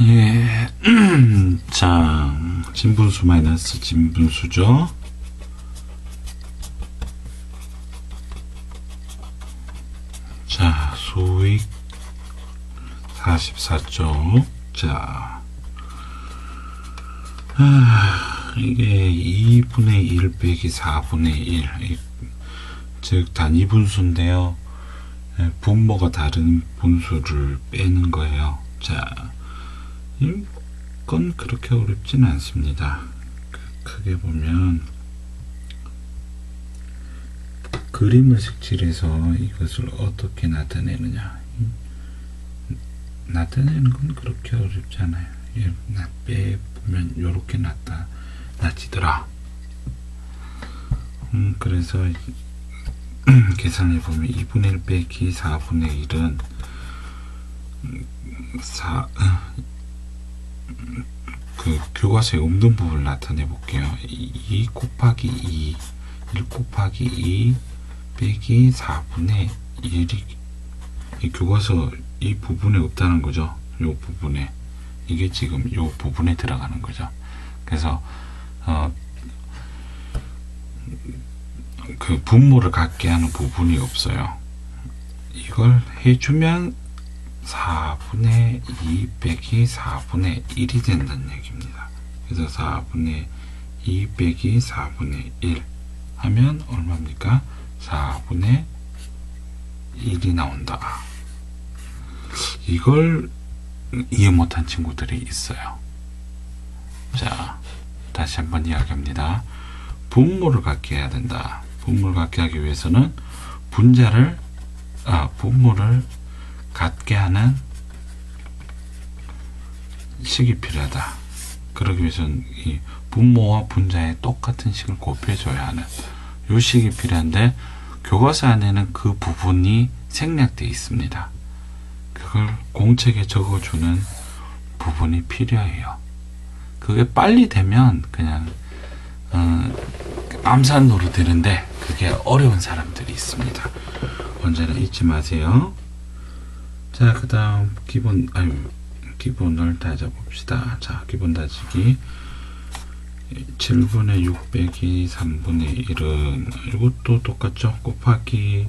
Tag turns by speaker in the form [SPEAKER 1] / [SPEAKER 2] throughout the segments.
[SPEAKER 1] 예. 자, 진분수 마이너스 진분수죠. 자, 수익 44쪽. 자, 아, 이게 2분의 1 빼기 4분의 1. 즉, 단위분수인데요. 예, 분모가 다른 분수를 빼는 거예요. 자, 이 건 그렇게 어렵지는 않습니다. 그, 크게 보면 그림을 색칠해서 이것을 어떻게 나타내느냐 나타내는 건 그렇게 어렵지 않아요. 빼보면 이렇게 나타 나지더라. 음, 그래서 계산해 보면 2분의 1 빼기 4분의 1은 4, 그 교과서에 없는 부분을 나타내 볼게요. 2 곱하기 2, 1 곱하기 2 빼기 4분의 1이 이 교과서 이 부분에 없다는 거죠. 이 부분에 이게 지금 이 부분에 들어가는 거죠. 그래서 어, 그 분모를 갖게 하는 부분이 없어요. 이걸 해주면 4분의 2 빼기 4분의 1이 된다는 얘기입니다. 그래서 4분의 2 빼기 4분의 1 하면 얼마입니까? 4분의 1이 나온다. 이걸 이해 못한 친구들이 있어요. 자, 다시 한번 이야기합니다. 분모를 갖게 해야 된다. 분모를 갖게 하기 위해서는 분자를 아, 분모를 갖게 하는 식이 필요하다. 그러기 위해서는 이 분모와 분자의 똑같은 식을 곱해줘야 하는 요 식이 필요한데 교과서 안에는 그 부분이 생략되어 있습니다. 그걸 공책에 적어주는 부분이 필요해요. 그게 빨리 되면 그냥 어, 암산으로 되는데 그게 어려운 사람들이 있습니다. 언제나 잊지 마세요. 자, 그 다음 기본, 아유, 기본을 다져봅시다. 자, 기본 다지기. 7분의 6 빼기 3분의 1은 이것도 똑같죠? 곱하기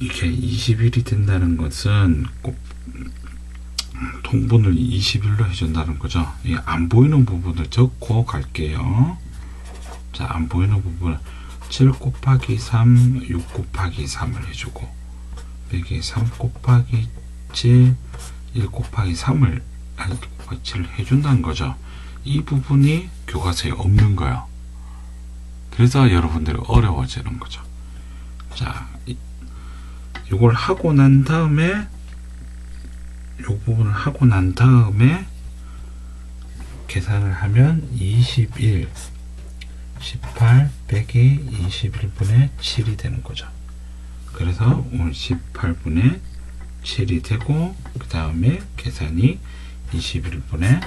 [SPEAKER 1] 이게 21이 된다는 것은 곱, 통분을 21로 해준다는 거죠. 안 보이는 부분을 적고 갈게요. 자, 안 보이는 부분 7 곱하기 3, 6 곱하기 3을 해주고 빼기 3 곱하기 7, 1 곱하기 3을 7을 해준다는 거죠. 이 부분이 교과서에 없는 거예요. 그래서 여러분들이 어려워지는 거죠. 자, 이걸 하고 난 다음에 이 부분을 하고 난 다음에 계산을 하면 21 18 빼기 21분의 7이 되는 거죠. 그래서 오늘 18분의 7이 되고 그 다음에 계산이 21분의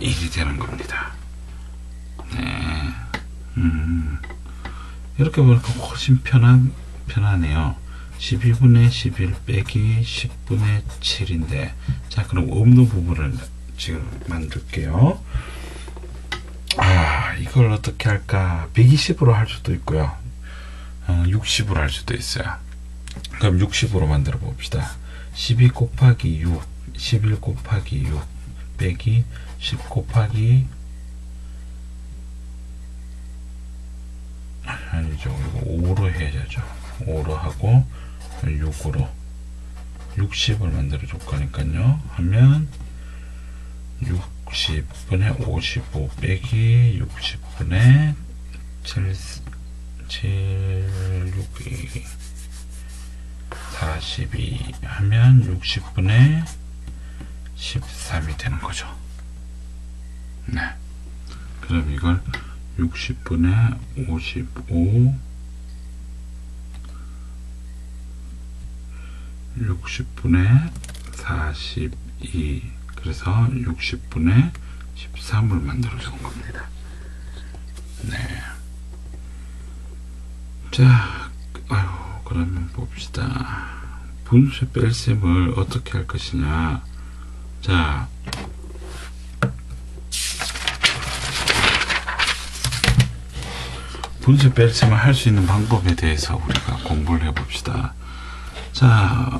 [SPEAKER 1] 11이 되는 겁니다. 네. 음. 이렇게 보니까 훨씬 편한, 편하네요. 12분의 11 빼기 10분의 7인데 자 그럼 없는 부분을 지금 만들게요. 아, 이걸 어떻게 할까? 120으로 할 수도 있고요. 어, 60으로 할 수도 있어요. 그럼 60으로 만들어 봅시다. 12 곱하기 6, 11 곱하기 6 빼기 10 곱하기 아니죠. 이거 5로 해야죠. 5로 하고 6으로 60을 만들어 줄 거니까요. 하면 6 60분의 55 빼기 60분의 7, 7, 6, 2, 42 하면 60분의 13이 되는 거죠. 네. 그럼 이걸 60분의 55 60분의 42 그래서 60분의 13을 만들어 준 겁니다. 네. 자, 아유, 그러면 봅시다. 분수 뺄셈을 어떻게 할 것이냐. 자, 분수 뺄셈을 할 수 있는 방법에 대해서 우리가 공부를 해봅시다. 자,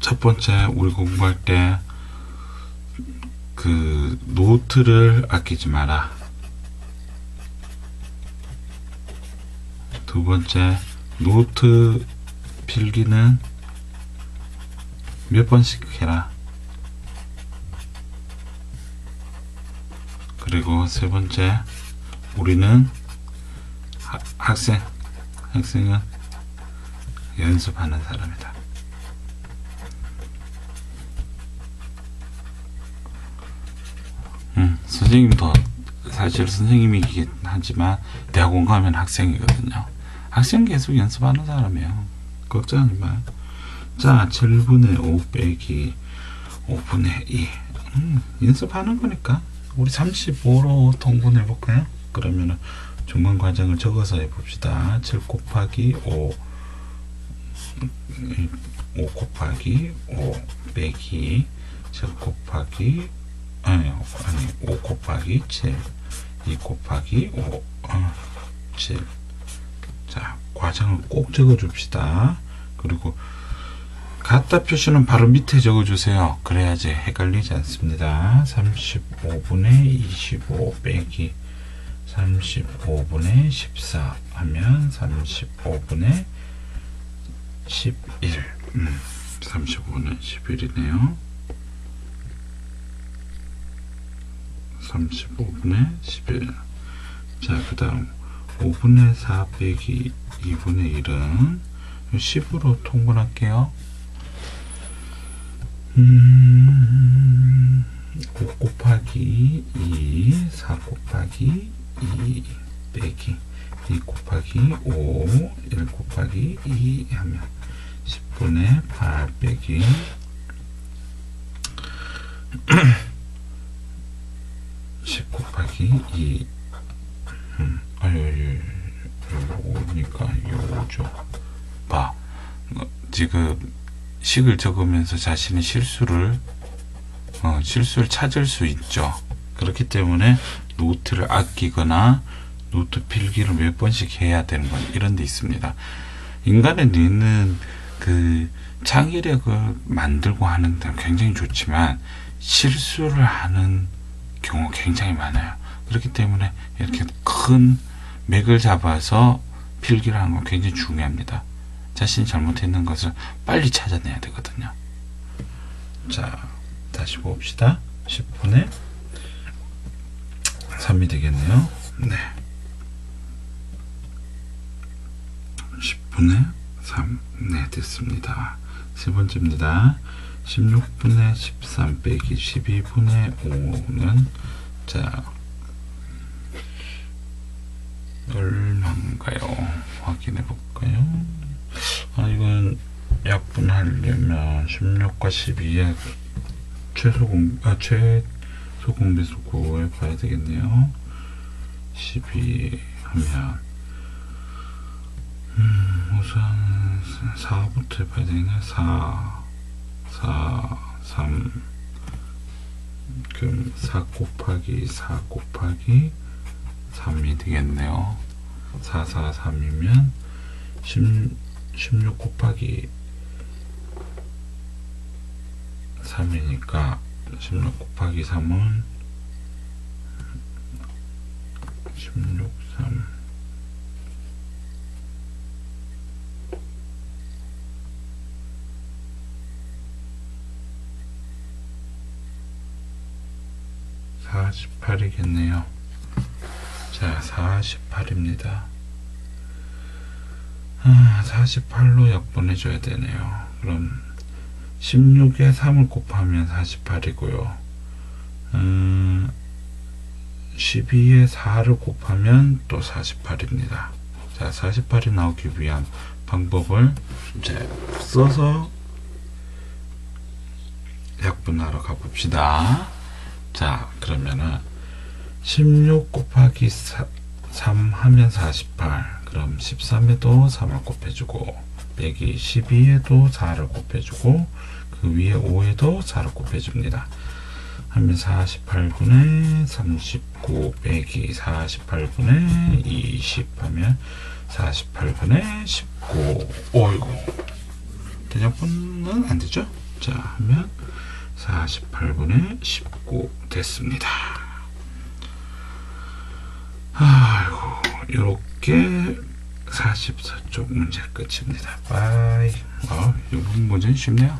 [SPEAKER 1] 첫 번째 우리 공부할 때 그 노트를 아끼지 마라. 두 번째 노트 필기는 몇 번씩 해라. 그리고 세 번째 우리는 하, 학생 학생은 연습하는 사람이다. 음, 선생님도 사실 선생님이긴 하지만 대학원 가면 학생이거든요. 학생 계속 연습하는 사람이에요. 걱정하지 마요. 자, 7분의 5 빼기 5분의 2. 음, 연습하는 거니까. 우리 35로 통분해 볼까요? 그러면은 중간 과정을 적어서 해봅시다. 7 곱하기 5. 5 곱하기 5 빼기 7 곱하기 아니, 아니 5 곱하기 7 2 곱하기 5 어, 7 자, 과정을 꼭 적어줍시다. 그리고 같다 표시는 바로 밑에 적어주세요. 그래야지 헷갈리지 않습니다. 35분의 25 빼기 35분의 14 하면 35분의 11 음, 35분의 11이네요. 35분의 11 자, 그 다음 5분의 4 빼기 2분의 1은 10으로 통분할게요. 음, 5 곱하기 2, 4 곱하기 2 빼기 2 곱하기 5, 1 곱하기 2 하면 10분의 8 빼기 10 2 음, 이게 오죠. 봐. 어, 지금 식을 적으면서 자신의 실수를 어, 실수를 찾을 수 있죠. 그렇기 때문에 노트를 아끼거나 노트 필기를 몇 번씩 해야 되는 건 이런 데 있습니다. 인간의 뇌는 그 창의력을 만들고 하는 데 굉장히 좋지만 실수를 하는 경우 굉장히 많아요. 그렇기 때문에 이렇게 큰 맥을 잡아서 필기를 하는 건 굉장히 중요합니다. 자신이 잘못했는 것을 빨리 찾아내야 되거든요. 자, 다시 봅시다. 10분의 3이 되겠네요. 네. 10분의 3. 네, 됐습니다. 세 번째입니다. 16분의 13 빼기 12분의 5는 자 얼마인가요? 확인해 볼까요? 아 이건 약분하려면 16과 12의 최소 공, 아, 최소 공배수 구해 봐야 되겠네요. 12 하면 음, 우선 4부터 해봐야 되겠네. 4 4 3 그럼 4 곱하기 4 곱하기 3이 되겠네요. 4, 4, 3이면 10, 16 곱하기 3이니까 16 곱하기 3은 16, 3 48이겠네요. 자, 48입니다. 아, 48로 약분해줘야 되네요. 그럼 16에 3을 곱하면 48이고요. 음, 12에 4를 곱하면 또 48입니다. 자, 48이 나오기 위한 방법을 이제 써서 약분하러 가봅시다. 자, 그러면은 16 곱하기 4, 3 하면 48. 그럼 13에도 3을 곱해주고 빼기 12에도 4를 곱해주고 그 위에 5에도 4를 곱해줍니다. 하면 48분의 39 빼기 48분의 20 하면 48분의 19 어이구 대작분은 안 되죠? 자 하면 48분의 19 됐습니다. 아이고 이렇게 44쪽 문제 끝입니다. 바이. 어, 이 부분 문제는 쉽네요.